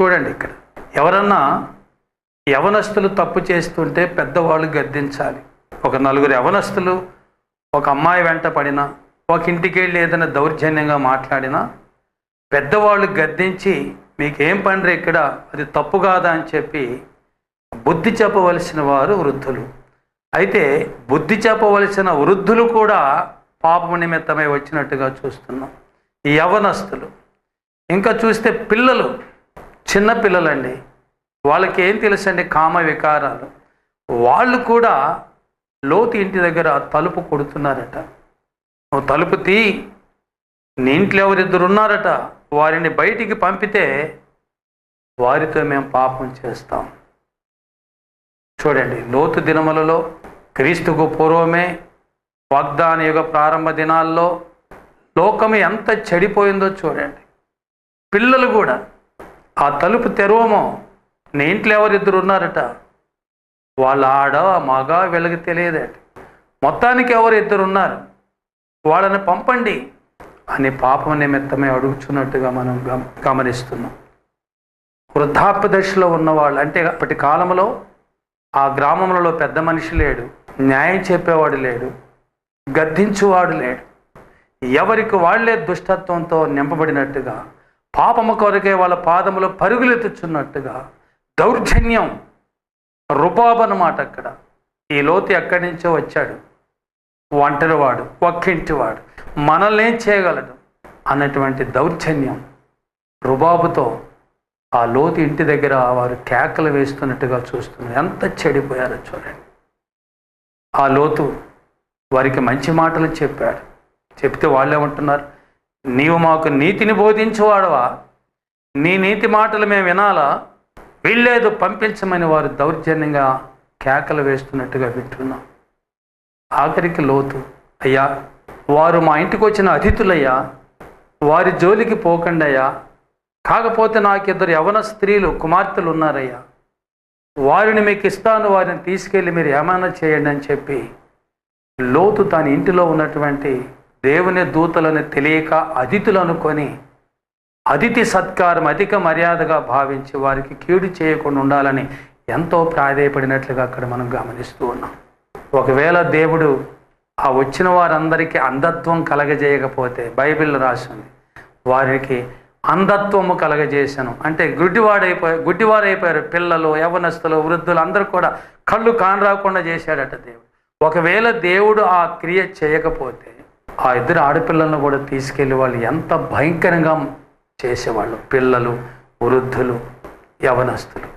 చూడండి ఇక్కడ. ఎవరన్నా యవనస్తులు తప్పు చేస్తుంటే పెద్దవాళ్ళు గద్దించాలి. ఒక నలుగురు యవనస్తులు ఒక అమ్మాయి వెంట పడినా ఒక ఇంటికి వెళ్ళి ఏదైనా దౌర్జన్యంగా మాట్లాడినా పెద్దవాళ్ళు గద్దించి మీకేం పండ్రి ఇక్కడ? అది తప్పు కాదా? అని చెప్పి బుద్ధి చెప్పవలసిన వారు వృద్ధులు. అయితే బుద్ధి చెప్పవలసిన వృద్ధులు కూడా పాపం నిమిత్తమై వచ్చినట్టుగా చూస్తున్నాం. ఈ యవనస్తులు. ఇంకా చూస్తే పిల్లలు. చిన్నపిల్లలండి వాళ్ళకి ఏం తెలుసండి కామ వికారాలు? వాళ్ళు కూడా లోతు ఇంటి దగ్గర తలుపు కొడుతున్నారట. నువ్వు తలుపు తీ. నీ ఇంట్లో ఎవరిద్దరు ఉన్నారట? వారిని బయటికి పంపితే వారితో మేము పాపం చేస్తాం. చూడండి లోతు దినములలో క్రీస్తుకు పూర్వమే వాగ్దాన యుగ ప్రారంభ దినాల్లో లోకం ఎంత చెడిపోయిందో చూడండి. పిల్లలు కూడా ఆ తలుపు తెరవమో. నీ ఇంట్లో ఎవరిద్దరు ఉన్నారట? వాళ్ళ ఆడ మగ వెలగ తెలియదట. మొత్తానికి ఎవరు ఇద్దరు ఉన్నారు? వాళ్ళని పంపండి అని పాపం నిమిత్తమే అడుగుచున్నట్టుగా మనం గమ గమనిస్తున్నాం. వృద్ధాప్య దశలో ఉన్నవాళ్ళు అంటే అప్పటి కాలంలో ఆ గ్రామంలో పెద్ద మనిషి లేడు న్యాయం చెప్పేవాడు లేడు గద్దించువాడు లేడు. ఎవరికి వాళ్ళే దుష్టత్వంతో నింపబడినట్టుగా పాపము కొరకే వాళ్ళ పాదములో పరుగులెత్తుచున్నట్టుగా దౌర్జన్యం రుబాబ్ అన్నమాట అక్కడ. ఈ లోతు ఎక్కడి నుంచో వచ్చాడు. ఒంటరివాడు ఒక్కింటివాడు. మనల్ని ఏం చేయగలడు అన్నటువంటి దౌర్జన్యం రుబాబుతో ఆ లోతు ఇంటి దగ్గర వారు కేకలు వేస్తున్నట్టుగా చూస్తున్నారు. ఎంత చెడిపోయారో చూడండి. ఆ లోతు వారికి మంచి మాటలు చెప్పాడు. చెప్తే వాళ్ళు ఏమంటున్నారు నీవు మాకు నీతిని బోధించేవాడవా? నీ నీతి మాటలు మేము వినాలా? వీళ్ళేదో పంపించమని వారు దౌర్జన్యంగా కేకలు వేస్తున్నట్టుగా వింటున్నాం. ఆఖరికి లోతు అయ్యా వారు మా ఇంటికి వచ్చిన అతిథులయ్యా వారి జోలికి పోకండయ్యా కాకపోతే నాకు ఇద్దరు యవన స్త్రీలు కుమార్తెలు ఉన్నారయ్యా. వారిని మీకు ఇస్తాను వారిని తీసుకెళ్ళి మీరు ఏమైనా చేయండి అని చెప్పి లోతు తన ఇంటిలో ఉన్నటువంటి దేవుని దూతలను తెలియక అతిథులు అనుకొని అతిథి సత్కారం అధిక మర్యాదగా భావించి వారికి కీడు చేయకుండా ఉండాలని ఎంతో ప్రాధేయపడినట్లుగా అక్కడ మనం గమనిస్తూ ఉన్నాం. ఒకవేళ దేవుడు ఆ వచ్చిన వారందరికీ అంధత్వం కలగజేయకపోతే బైబిల్ రాసింది వారికి అంధత్వము కలగజేశాను. అంటే గుడ్డివాడైపోయి గుడ్డివారైపోయారు పిల్లలు యవనస్తులు వృద్ధులు అందరూ కూడా కళ్ళు కానరాకుండా చేశాడట దేవుడు. ఒకవేళ దేవుడు ఆ క్రియ చేయకపోతే ఆ ఇద్దరు ఆడపిల్లలను కూడా తీసుకెళ్ళి వాళ్ళు ఎంత భయంకరంగా చేసేవాళ్ళు. పిల్లలు వృద్ధులు యవనస్తులు.